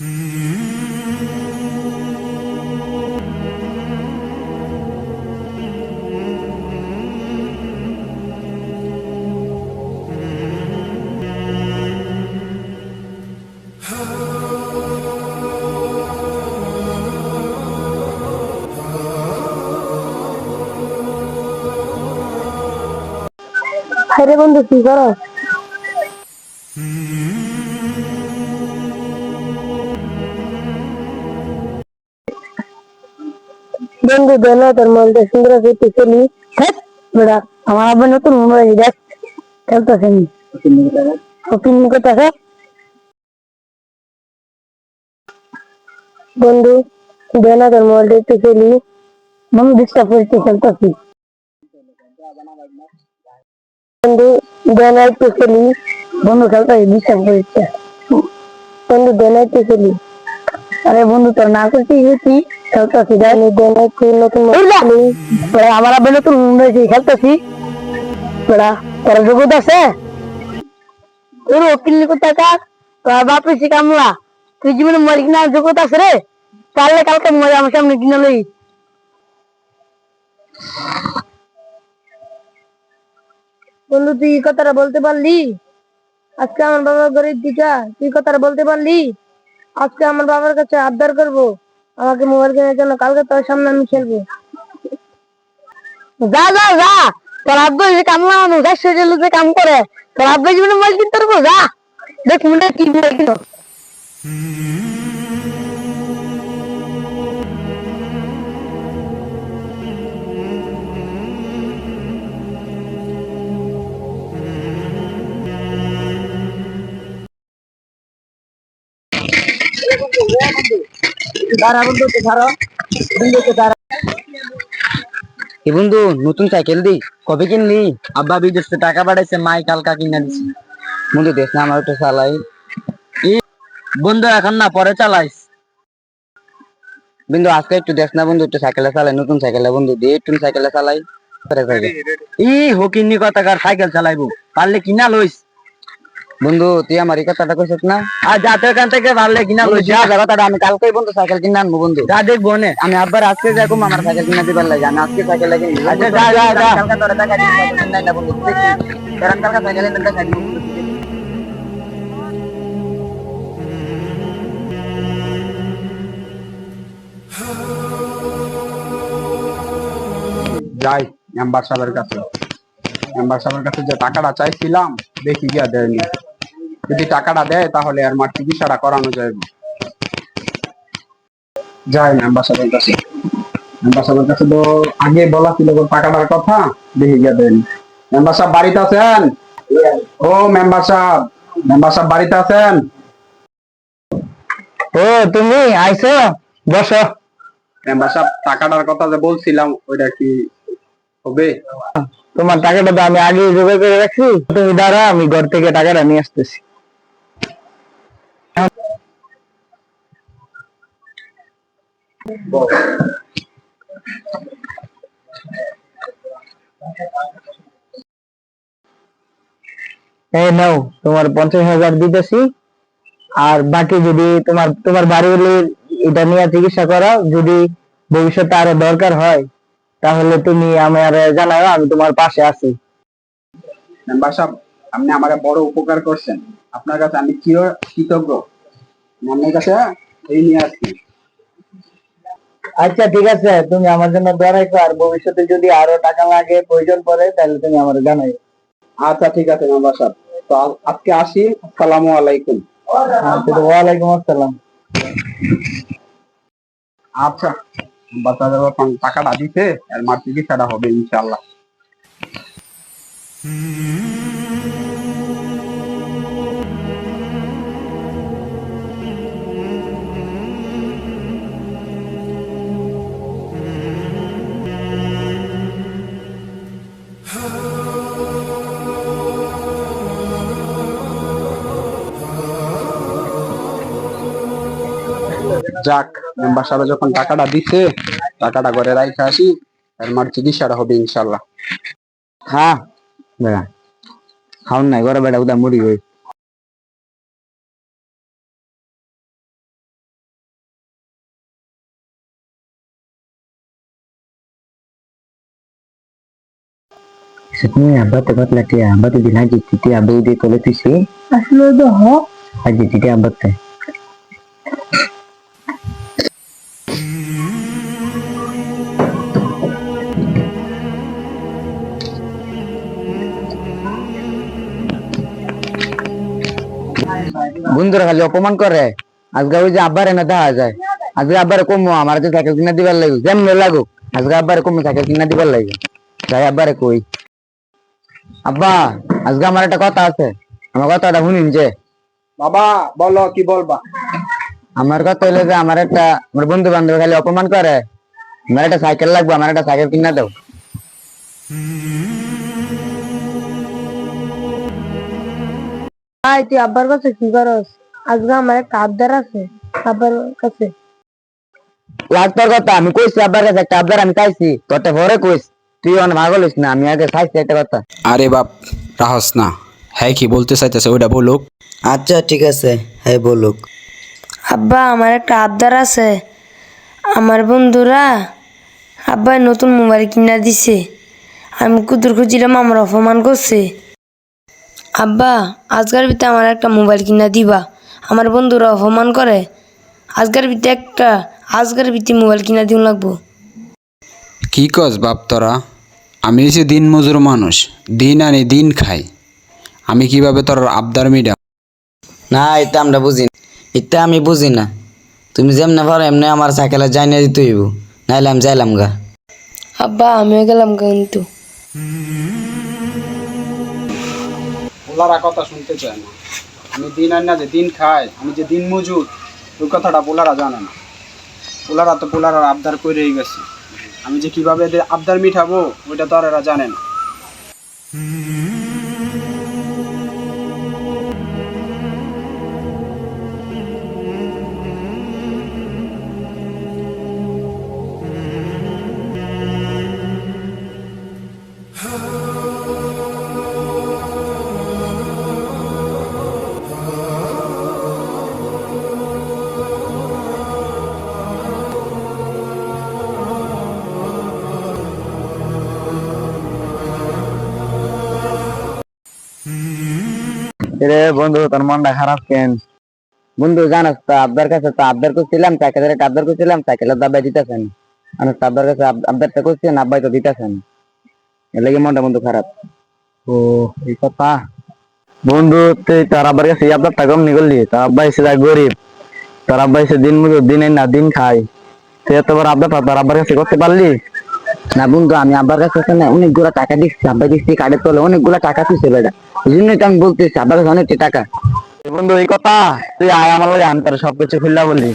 আরে বন্ধু কি করো বন্ধু দেনা তোর মধ্যে সুন্দর করতে চলি। বেড়া, আমার আবার নতুন মোবাইল, দেখ, খেলতেছে নি। ওপিন করতেছে বন্ধু দেনা তোর মোবাইল দেখতে চলি বন্ধু, ডিস্টার্ব করতে খেলতেছি। বন্ধু দেনাইতে চলি বন্ধু খেলতেছি ডিস্টার্ব করতে বন্ধু দেনাইতে চলি আরে বন্ধু, তোর না করতে গেছি। খেলতেছি জানি নতুন আমার আবার নতুন খেলতেছি। বেড়া তোর যোগ্যতা আছে? তোর ওকিল টাকা তোর বাপ এসে কামলা তুই জীবনে মরি কিনা যোগ্যতা আছে রে। পারলে কালকে মরে আমার সামনে কিনা লই। বন্ধু তুই কথাটা বলতে পারলি? আজকে আমার বাবা গরিব দিকা তুই কথাটা বলতে পারলি? আজকে আমার বাবার কাছে আবদার করব। আমাকে মোবাইল কেনার জন্য কালকে তোর সামনে আমি খেলব। যা যা যা। তোর আব্বা যে কাম না মানুষ যা, সে যে কাম করে। তোর আব্বা জীবনে মোবাইল কিনতে পারব? যা। দেখ মনে কি মোবাইল কিনো। দাঁড়া বন্ধু তো ধরো বন্ধু দাঁড়া। এ বন্ধু নতুন সাইকেল দি কবে কিনলি? আব্বা বিদেশ টাকা পাঠাইছে মাই কালকা কিনা দিছে। বন্ধু দেখ না আমার একটু চালাই। বন্ধু এখন না পরে চালাইস। বন্ধু আজকে একটু দেখ না বন্ধু একটু সাইকেলে চালাই নতুন সাইকেলে বন্ধু দিয়ে একটু সাইকেলে চালাই। ই হকিনি কথাকার সাইকেল চালাইবো। পারলে কিনা লইস। বন্ধু তুই আমার এই কথাটা কইছিস না? আর যাতে এখান থেকে পারলে কিনা লইস যা কথাটা আমি কালকেই বন্ধু সাইকেল কিনে আনব বন্ধু। যা দেখব নে। আমি আব্বার আজকে যাকো আমার সাইকেল কিনে দিবার লাগে। আমি আজকে সাইকেল লাগে আচ্ছা যা যা যা। কালকে তোর টাকা দিয়ে না বন্ধু। কারণ কালকে সাইকেল এনে টাকা দিব। যাই মেম্বার সাহেবের কাছে। মেম্বার সাহেবের কাছে যে টাকাটা চাইছিলাম দেখি গিয়া দেয়নি। যদি টাকাটা দেয় তাহলে আর মার চিকিৎসাটা করানো যাবে যাই মেম্বার সাহেবের কাছে। মেম্বার কাছে তো আগে বলা ছিল টাকাটার কথা দেখি গিয়া দেয়নি মেম্বার সাহেব বাড়িতে আছেন? ও মেম্বার সাহেব মেম্বার সাহেব বাড়িতে আছেন? ও তুমি আইছো? বসো। মেম্বার সাহেব টাকাটার কথা যে বলছিলাম ওইটা কি হবে? তোমার টাকাটা তো আমি আগে জোগাড় করে রাখছি। তুমি দাঁড়া আমি ঘর থেকে টাকাটা নিয়ে আসতেছি। এই নাও, তোমার পঞ্চাশ হাজার দিতেছি। আর বাকি যদি তোমার তোমার বাড়ি এটা নিয়ে চিকিৎসা করাও, যদি ভবিষ্যতে আরও দরকার হয়, তাহলে তুমি আমার জানাও, আমি তোমার পাশে আছি। সাহেব আপনি আমাকে বড় উপকার করছেন। আপনার কাছে আমি চির কৃতজ্ঞ। আপনার কাছে এই নিয়ে আসছি। আচ্ছা ঠিক আছে তুমি আমার জন্য দোয়া রাখো আর ভবিষ্যতে যদি আরও টাকা লাগে প্রয়োজন পড়ে তাহলে তুমি আমার জানাই। আচ্ছা ঠিক আছে মেম্বার সাহেব তো আজকে আসি আসসালামু আলাইকুম। ওয়ালাইকুম আসসালাম। আচ্ছা সাহেব যখন টাকাটা দিতে আর মার ছাড়া হবে ইনশাল্লাহ যাক মেম্বার সাহেব যখন টাকাটা দিছে টাকাটা ঘরে রাখে আসি আর আমার চিকিৎসাটা হবে ইনশাল্লাহ হ্যাঁ? বেড়া খাওন নাই ঘরে বেড়া উদা মুড়ি হই সেখানে আব্বাতে। বন্ধুরা খালি অপমান করে। আজকে ওই যে আব্বারে না দেখা যায়। আজকে আব্বারে কমো আমার যে সাইকেল কিনা দিবার লাগবে। যেমন লাগুক আজকে আব্বারে কমো সাইকেল কিনা দিবার লাগবে। যাই আব্বারে কই। আব্বা আজকে আমার একটা কথা আছে। আমার কথাটা শুনিন যে। বাবা বলো কি বলবা? আমার কথা হইল যে আমার একটা আমার বন্ধু বান্ধব খালি অপমান করে। আমার একটা সাইকেল লাগবে আমার একটা সাইকেল কিনা দাও। ভাই তুই আব্বার কাছে কি করস? আজকে আমার একটা আবদার আছে আব্বার কাছে। লাগতোর কথা আমি কইছি আব্বার কাছে একটা আব্বার আমি চাইছি তোরটা পরে কইস তুই অনেক ভাগল হইস না আমি আগে চাইছি একটা কথা। আরে বাপ রাহস না হ্যাঁ কি বলতে চাইতেছে ওইটা বলুক। আচ্ছা ঠিক আছে হ্যাঁ বলুক। আব্বা আমার একটা আবদার আছে। আমার বন্ধুরা আব্বা নতুন মোবাইল কিনা দিছে। আমি কুদুর খুঁজিলাম আমার অপমান করছে। আব্বা আজকের ভিতরে আমার একটা মোবাইল কিনা দিবা। আমার বন্ধুরা অপমান করে। আজকের ভিতরে একটা আজকের ভিতরে মোবাইল কিনা দিন লাগবো। কি কস বাপ তোরা? আমি হচ্ছে দিন মজুর মানুষ দিন আনি দিন খাই। আমি কীভাবে তোর আবদার মিডা না এটা আমরা বুঝি না। এটা আমি বুঝি না। তুমি যেমনে পারো এমনি আমার সাইকেলে যাই না দিতে হইব। নাইলে আমি যাইলাম গা। আব্বা আমিও গেলাম কিন্তু। কথা শুনতে চায় না। আমি দিন আন না যে দিন খাই, আমি যে দিন মজুর, ওই কথাটা পোলারা জানে না। পোলারা তো পোলারা আবদার করেই গেছে। আমি যে কীভাবে এদের আবদার মিঠাবো ওইটা তো আর এরা জানে না। রে বন্ধু, তোর মনটা খারাপ কেন? বন্ধু, জানাস তো, আব্বার কাছে তো আব্দার করছিলাম সাইকেলের একটা আব্দার করছিলাম সাইকেলের দাবাই দিতেছেন। আমি তো, আব্বার কাছে আব- আব্দারটা করছেন আব্বাই তো দিতেছেন। এর লাগে মনটা বন্ধু খারাপ। ও, এই কথা। বন্ধু তুই তোর আব্বার কাছে আব্দারটা কম নি করলি, তোর আব্বাই সেটা গরিব, তোর আব্বাই সে দিন মজুর দিনে না দিন খাই তুই এত বড় তোর আব্বার কাছে করতে পারলি? না বন্ধু আমি আব্বার কাছে না অনেকগুলো টাকা দিচ্ছি আব্বা দিচ্ছি কার্ডের তোলে অনেকগুলো টাকা দিচ্ছে বেটা। এই জন্যই তো আমি বলতেছি আব্বার কাছে অনেক টাকা। বন্ধু এই কথা তুই আয় আমার লাগে আমি তোর সবকিছু খুললা বললি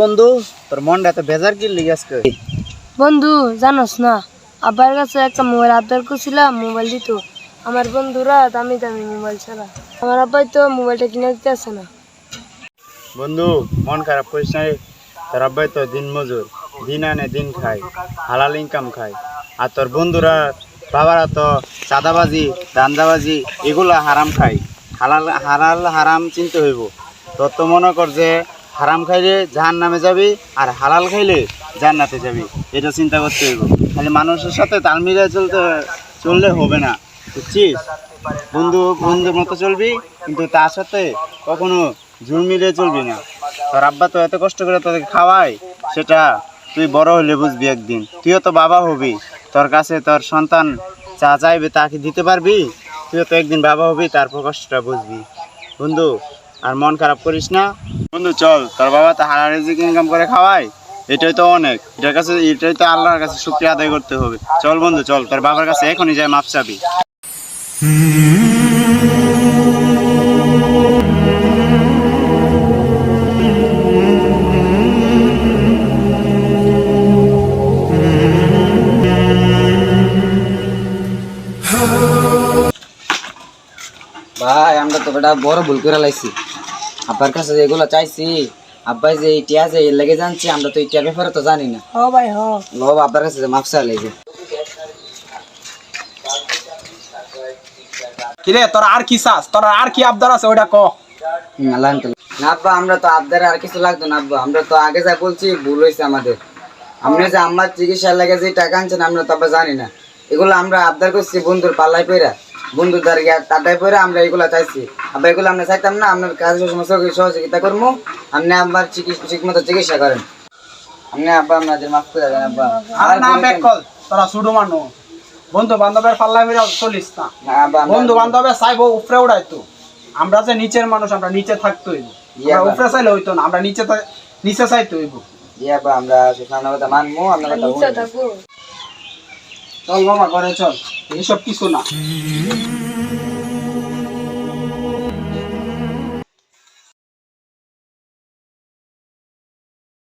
বন্ধু তোর মনটা এত বেজার কি লিগে আজকে? বন্ধু জানোস না আব্বার কাছে একটা মোবাইল আবদার করছিলাম মোবাইল দিত। আমার বন্ধুরা দামি দামি মোবাইল ছাড়া। আমার আব্বাই তো মোবাইলটা কিনে দিতে আসে না। বন্ধু মন খারাপ করিস না রে। তোর আব্বাই তো দিন মজুর দিন আনে দিন খায় হালাল ইনকাম খায়। আর তোর বন্ধুরা বাবারা তো চাঁদাবাজি দান্দাবাজি এগুলা হারাম খায়। হালাল হালাল হারাম চিনতে হইব। তোর তো মনে কর যে হারাম খাইলে জাহান নামে যাবি আর হালাল খাইলে জান্নাতে যাবি। এটা চিন্তা করতে হইব। খালি মানুষের সাথে তাল মিলিয়ে চলতে চললে হবে না, বুঝছিস? বন্ধু, বন্ধুর মতো চলবি, কিন্তু তার সাথে কখনো জুল মিলিয়ে চলবি না। তোর আব্বা তো এত কষ্ট করে তোদের খাওয়ায়, সেটা তুই বড় হলে বুঝবি একদিন। তুইও তো বাবা হবি। তোর কাছে তোর সন্তান যা চাইবে তাকে দিতে পারবি। তুইও তো একদিন বাবা হবি, তারপর কষ্টটা বুঝবি। বন্ধু আর মন খারাপ করিস না। বন্ধু, চল, তোর বাবা তো হারা রেজি ইনকাম করে খাওয়াই এটাই তো অনেক। এটার কাছে, এটাই তো আল্লাহর কাছে শুক্রিয়া আদায় করতে হবে। চল বন্ধু, চল, তার বাবার কাছে এখনই যায় মাপ চাবি। আমরা বড় ভুল করে লাইছি। আব্বার কাছে এগুলো চাইছি আব্বাই যে এই যে লেগে জানছি আমরা তো এই ব্যাপারে তো জানি না। হ ভাই হ। লোভ আব্বার কাছে যে মাপসা লেগে। কিরে তোর আর কি চাস? তোর আর কি আবদার আছে ওইটা ক? না আব্বা আমরা তো আবদারে আর কিছু লাগতো না আব্বা। আমরা তো আগে যা বলছি ভুল হয়েছে আমাদের। আপনি যে আমার চিকিৎসার লাগে যে টাকা আনছেন আমরা তো আব্বা জানি না। এগুলো আমরা আবদার করছি বন্ধুর পাল্লায় পইরা। বন্ধুর দ্বারা টাটায় পইরা আমরা এগুলো চাইছি। আব্বা এগুলো আমরা চাইতাম না আপনার কাজে সমস্ত সহযোগিতা করব আপনি আব্বার ঠিক মতো চিকিৎসা করেন। আপনি আব্বা আপনাদের মাফ করে দেন আব্বা। আরে না ব্যাক কল তোরা শুধু মানু। বন্ধু বান্ধবের পাল্লায় মেরে চলিস না। বন্ধু বান্ধবের চাইব উপরে উড়াইতো। আমরা যে নিচের মানুষ আমরা নিচে থাকতে হইব। ইয়া উপরে চাইলে হইতো না আমরা নিচে নিচে চাইতে হইব। আব্বা আমরা আপনার কথা মানবো আপনার কথা চল মামা ঘরে চল। এইসব কিছু না।